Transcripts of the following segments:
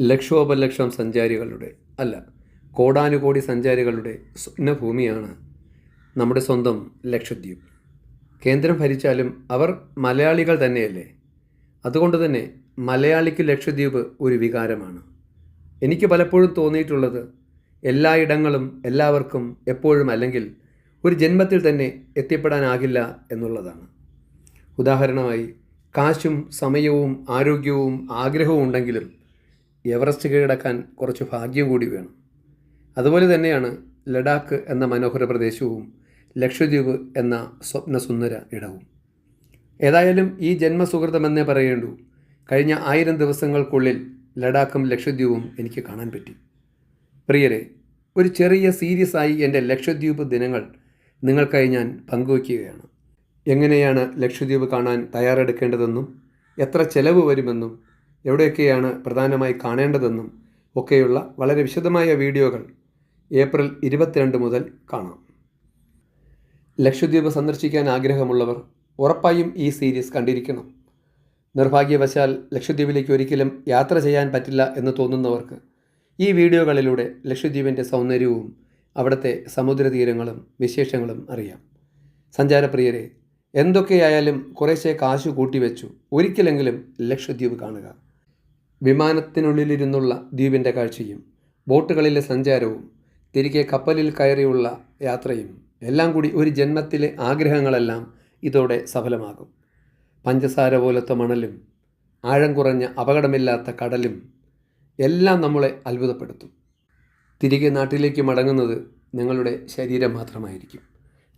ലക്ഷോപലക്ഷം സഞ്ചാരികളുടെ അല്ല കോടാനുകോടി സഞ്ചാരികളുടെ സ്വപ്നഭൂമിയാണ് നമ്മുടെ സ്വന്തം ലക്ഷദ്വീപ്. കേന്ദ്രം ഭരിച്ചാലും അവർ മലയാളികൾ തന്നെയല്ലേ? അതുകൊണ്ട് തന്നെ മലയാളിക്ക് ലക്ഷദ്വീപ് ഒരു വികാരമാണ്. എനിക്ക് പലപ്പോഴും തോന്നിയിട്ടുള്ളത് എല്ലായിടങ്ങളും എല്ലാവർക്കും എപ്പോഴും അല്ലെങ്കിൽ ഒരു ജന്മത്തിൽ തന്നെ എത്തിപ്പെടാനാകില്ല എന്നുള്ളതാണ്. ഉദാഹരണമായി കാശും സമയവും ആരോഗ്യവും ആഗ്രഹവും ഉണ്ടെങ്കിലും എവറസ്റ്റ് കീഴടക്കാൻ കുറച്ച് ഭാഗ്യം കൂടി വേണം. അതുപോലെ തന്നെയാണ് ലഡാക്ക് എന്ന മനോഹര പ്രദേശവും ലക്ഷദ്വീപ് എന്ന സ്വപ്നസുന്ദര ഇടവും. ഏതായാലും ഈ ജന്മസുഹൃതമെന്നേ പറയേണ്ടു. കഴിഞ്ഞ ആയിരം ദിവസങ്ങൾക്കുള്ളിൽ ലഡാക്കും ലക്ഷദ്വീപും എനിക്ക് കാണാൻ പറ്റി. പ്രിയരെ ഒരു ചെറിയ സീരിയസ് ആയി എന്റെ ലക്ഷദ്വീപ് ദിനങ്ങൾ നിങ്ങൾക്കായി ഞാൻ പങ്കുവയ്ക്കുകയാണ്. എങ്ങനെയാണ് ലക്ഷദ്വീപ് കാണാൻ തയ്യാറെടുക്കേണ്ടതെന്നും എത്ര ചെലവ് വരുമെന്നും എവിടെയൊക്കെയാണ് പ്രധാനമായി കാണേണ്ടതെന്നും ഒക്കെയുള്ള വളരെ വിശദമായ വീഡിയോകൾ ഏപ്രിൽ ഇരുപത്തിരണ്ട് മുതൽ കാണാം. ലക്ഷദ്വീപ് സന്ദർശിക്കാൻ ആഗ്രഹമുള്ളവർ ഉറപ്പായും ഈ സീരീസ് കണ്ടിരിക്കണം. നിർഭാഗ്യവശാൽ ലക്ഷദ്വീപിലേക്ക് ഒരിക്കലും യാത്ര ചെയ്യാൻ പറ്റില്ല എന്ന് തോന്നുന്നവർക്ക് ഈ വീഡിയോകളിലൂടെ ലക്ഷദ്വീപിന്റെ സൗന്ദര്യവും അവിടുത്തെ സമുദ്രതീരങ്ങളും വിശേഷങ്ങളും അറിയാം. സഞ്ചാരപ്രിയരെ എന്തൊക്കെയായാലും കുറേശ്ശെ കാശു കൂട്ടിവെച്ചു. ഒരിക്കലെങ്കിലും ലക്ഷദ്വീപ് കാണുക. വിമാനത്തിനുള്ളിലിരുന്നുള്ള ദ്വീപിന്റെ കാഴ്ചയും ബോട്ടുകളിലെ സഞ്ചാരവും തിരികെ കപ്പലിൽ കയറിയുള്ള യാത്രയും എല്ലാം കൂടി ഒരു ജന്മത്തിലെ ആഗ്രഹങ്ങളെല്ലാം ഇതോടെ സഫലമാകും. പഞ്ചസാര പോലത്തെ മണലും ആഴം കുറഞ്ഞ അപകടമില്ലാത്ത കടലും എല്ലാം നമ്മളെ അത്ഭുതപ്പെടുത്തും. തിരികെ നാട്ടിലേക്ക് മടങ്ങുന്നത് നിങ്ങളുടെ ശരീരം മാത്രമായിരിക്കും.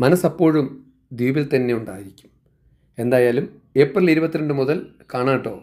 മനസ്സപ്പോഴും ദ്വീപിൽ തന്നെ ഉണ്ടായിരിക്കും. എന്തായാലും ഏപ്രിൽ ഇരുപത്തിരണ്ട് മുതൽ കാണാട്ടോ.